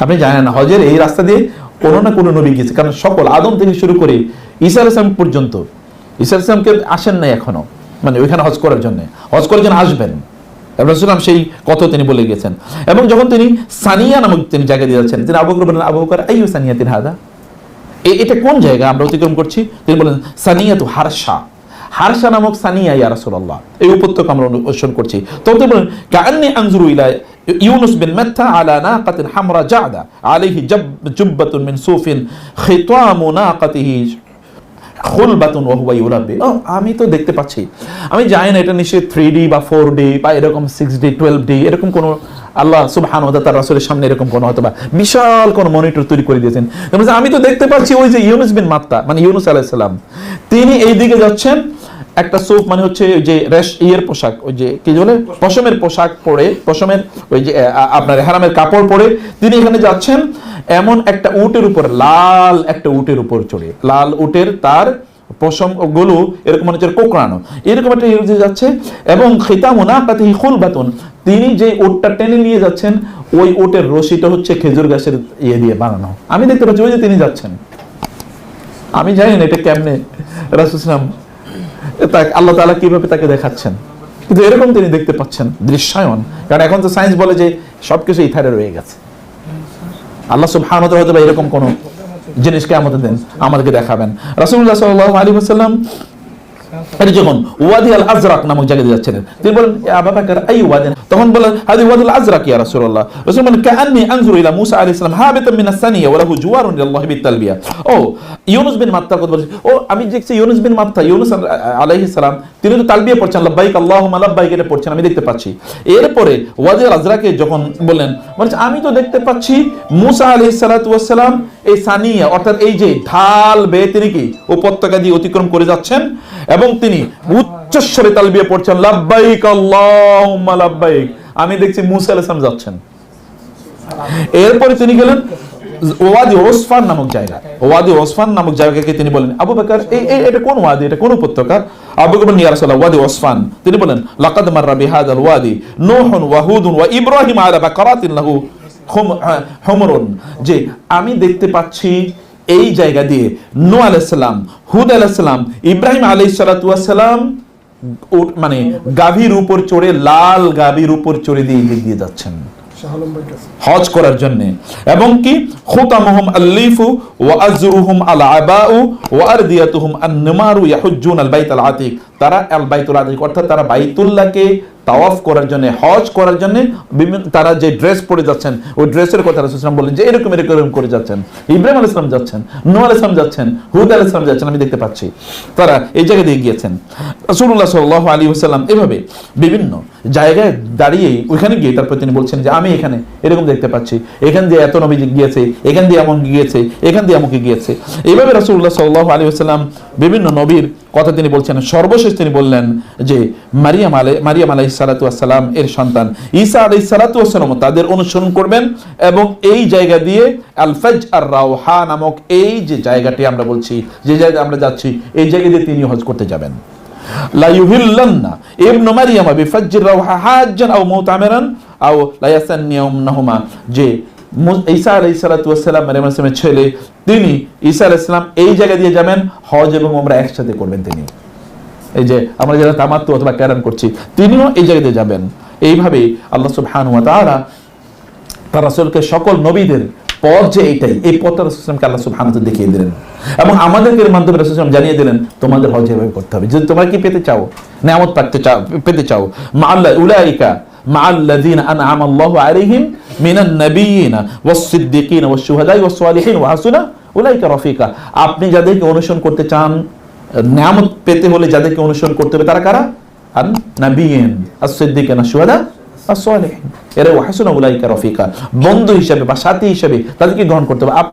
আপনি জানেন হজের এই রাস্তা দিয়ে কোনো না কোনো নবী গেছে। কারণ সকল আদম থেকে শুরু করে ঈসা আলাইহিস সালাম পর্যন্ত, ঈসা আলাইহিস সালামকে আসেন নাই এখনও। মানে ওইখানে হজ করার জন্য। হজ করার জন্য আসবেন। রসুলাম সেই কথা তিনি বলে গেছেন। এবং যখন তিনি সানিয়া নামক তিনি জায়গা দিয়ে যাচ্ছেন, তিনি আবু বলেন, আবু বকর, আইয়ু সানিয়া তিন হাদা এটা কোন জায়গা? আমরা অতিক্রম করছি। তিনি বলেন সানিয়া তু হারসা। হারসা নামক সানিয়া, ইয়া রাসূলুল্লাহ। এই উপত্যকা আমরা অনুসরণ করছি। তো বলেন, কাআন্নি আনজুরু ইলা ইউনুস বিন মাত্তা আলা নাকাতিন হামরা জাদা, আলাইহি জুব্বাতুন মিন সুফিন, খিতামু নাকাতিহি খুলবাতুন ওহুয়া ইউরাব্বি আমি তো দেখতে পাচ্ছি। আমি জানি না এটা নিশ্চয়ই থ্রি ডি বা ফোর ডি বা এরকম সিক্স ডি টুয়েলভ ডি এরকম কোনো আল্লাহ সুবহান তার রাসূলের সামনে এরকম কোনো হয়তো বা বিশাল কোনো মনিটর তৈরি করে দিয়েছেন। আমি তো দেখতে পাচ্ছি ওই যে ইউনুস বিন মাত্তা মানে ইউনুস আলাইহিস সালাম, তিনি এই দিকে যাচ্ছেন একটা সুফ মানে হচ্ছে ওই যে রেশ ইয়ের পোশাক, ওই যে কি বলে, পশমের পোশাক পরে, পশমের ওই যে আপনার হারামের কাপড় পরে তিনি এখানে যাচ্ছেন এমন একটা উটের উপর, লাল একটা উটের উপর চড়ে। লাল উটের তার পশমগুলো এরকম মনে হচ্ছে কোকড়ানো। এরকম একটা ইউজে যাচ্ছে, এবং খিতামুনা কাতে খুল বাতুন তিনি যে ওটটা টেনে নিয়ে যাচ্ছেন, ওই ওটের রশিটা হচ্ছে খেজুর গাছের ইয়ে দিয়ে বানানো। আমি দেখতে পাচ্ছি ওই যে তিনি যাচ্ছেন। আমি জানি না এটা কেমনে রাসুসলাম আল্লাহ তালা কীভাবে তাকে দেখাচ্ছেন? কিন্তু এরকম তিনি দেখতে পাচ্ছেন দৃশ্যায়ন কারণ এখন তো সায়েন্স বলে যে সবকিছু ইথারে রয়ে গেছে। আল্লাহ সব তাআলা হয়তো বা এরকম কোনো জিনিসকে আমাদের দেন আমাদেরকে দেখাবেন। রাসুল্লাহ সাল্লাহ আলী ওয়াসাল্লাম এটা যখন ওয়াদি আল আজরাক নামক জায়গায় যাচ্ছিলেন তিনি বলেন "ইয়া আবা বকর আই ওয়াদিন তখন বলেন, হাদি ওয়াদি আল আজরাক ইয়া রাসূলুল্লাহ। রাসূল বলেন, কাআন্নি আনজুরু ইলা মুসা আলাইহিস সালাম আস-সানিয়া ওয়া লাহু জুওয়ারুন বিতালবিয়া ও, ইউনুস বিন মাত্তা কথা বলছে। ও, আমি দেখছি ইউনুস বিন মাত্তা, ইউনুস আলাইহিস সালাম, তিনি তো তালবিয়া পড়ছেন, লাব্বাইক আল্লাহুম্মা, লাব্বাইক এটা পড়ছেন, আমি দেখতে পাচ্ছি। এরপরে ওয়াদি আল আজরাকে যখন বললেন বলছে আমি তো দেখতে পাচ্ছি মুসা আলাইহিস সালাতু সালাম এই সানিয়া, অর্থাৎ এই যে ঢাল বেয়ে তিনি কি উপত্যকা দিয়ে অতিক্রম করে যাচ্ছেন এবং তিনি উচ্চস্বরে তালবিয়া পড়ছেন লাব্বাইক আল্লাহুম্মা আমি দেখছি মুসা যাচ্ছেন। এরপরে তিনি গেলেন ওয়াদি ওসফান নামক জায়গা ওয়াদি ওসফান নামক জায়গাকে তিনি বলেন আবু এই এটা কোন ওয়াদি? এটা কোন উপত্যকা? আবু ওয়াদি ওসফান। তিনি বলেন লাকাদ মাররা ওয়াদি নূহুন ওয়া হুদুন ওয়া ইব্রাহিম আলা লাহু হ্যাঁ, হুমরুন। যে আমি দেখতে পাচ্ছি এই জায়গা দিয়ে নূহ আলাইহিস সালাম, হুদ আলাইহিস সালাম, ইব্রাহিম আলাইহিস সালাতু ওয়াস সালাম উট- মানে গাভীর উপর চড়ে, লাল গাভীর উপর চড়ে দিয়ে এগিয়ে দিয়ে যাচ্ছেন। হজ করার জন্য। এবং কি? খুতামুহুম আল্লিফু ওয়া আজরুহুম আল আবাউ ওয়া আরদিয়াতুহুম আন-নিমারু আল বাইত আল আতিক। তারা আল বাইতুল আতিক, অর্থাৎ তারা বাইতুল্লাহকে তাওয়াফ করার জন্য, হজ করার জন্য বিভিন্ন তারা যে ড্রেস পরে যাচ্ছেন, ওই ড্রেসের কথা রাসূল বললেন যে এরকম এরকম করে যাচ্ছেন। ইব্রাহিম আলাইহিস সালাম যাচ্ছেন, নূহ আলাইহিস সালাম যাচ্ছেন, হুদ আলাইহিস সালাম যাচ্ছেন, আমি দেখতে পাচ্ছি। তারা এই জায়গায় দিয়ে গিয়েছেন। রাসূলুল্লাহ সাল্লাল্লাহু আলাইহি ওয়াসাল্লাম এভাবে বিভিন্ন জায়গায় দাঁড়িয়ে ওইখানে গিয়ে তারপর তিনি বলছেন যে, আমি এখানে এরকম দেখতে পাচ্ছি। এখান দিয়ে এত নবী গিয়েছে, এখান দিয়ে এমন গিয়েছে, এখান দিয়ে এমনকি গিয়েছে। এইভাবে রাসূলুল্লাহ সাল্লাল্লাহু আলাইহি ওয়াসাল্লাম বিভিন্ন নবীর কথা তিনি বলছেন, সর্বশেষ তিনি বললেন যে মারিয়াম আলাই, মারিয়াম আলাইহিস সালাতু ওয়াসসালাম এর সন্তান। ঈসা আলাইহিস সালাতু ওয়াসসালাম তাদের অনুসরণ করবেন এবং এই জায়গা দিয়ে আল ফাজ আর রাওহা নামক এই যে জায়গাটি আমরা বলছি, যে জায়গায় আমরা যাচ্ছি, এই জায়গা দিয়ে তিনি হজ করতে যাবেন। যে ঈসা মারিয়াম আলাইহিস সালামের ছেলে, তিনি ঈসা আলাইহিস সালাম এই জায়গা দিয়ে যাবেন, হজ এবং একসাথে করবেন তিনি। এই যে আমরা যারা তামাত্তু অথবা ক্যারাম করছি, তিনিও এই যাবেন। এইভাবে আল্লাহ সুবহানাহু ওয়া তাআলা তার রাসূলকে সকল নবীদের পথ যে এইটাই, এই পথটা রাসূলকে আল্লাহ দেখিয়ে দিলেন। এবং আমাদেরকে এর মাধ্যমে রাসূল জানিয়ে দিলেন, তোমাদের হজ এভাবে করতে হবে। যদি তোমরা কি পেতে চাও, নিয়ামত পাতে চাও, পেতে চাও, মা আল্লাহ উলাইকা مع الذين أنعم الله عليهم من النبيين والصديقين والشهداء والصالحين وحسن أولئك رفيقا আপনি যাদেরকে অনুসরণ করতে চান নিয়ামত পেতে হলে যাদেরকে অনুসরণ করতে হবে তারা কারা আন নাবিয়িন as-siddiqin ash-shuhada as-salihin এরা ওয়াহসুনা উলাইকা রফিকা বন্ধু হিসেবে বা সাথী হিসেবে তাদেরকে গ্রহণ করতে হবে আপ-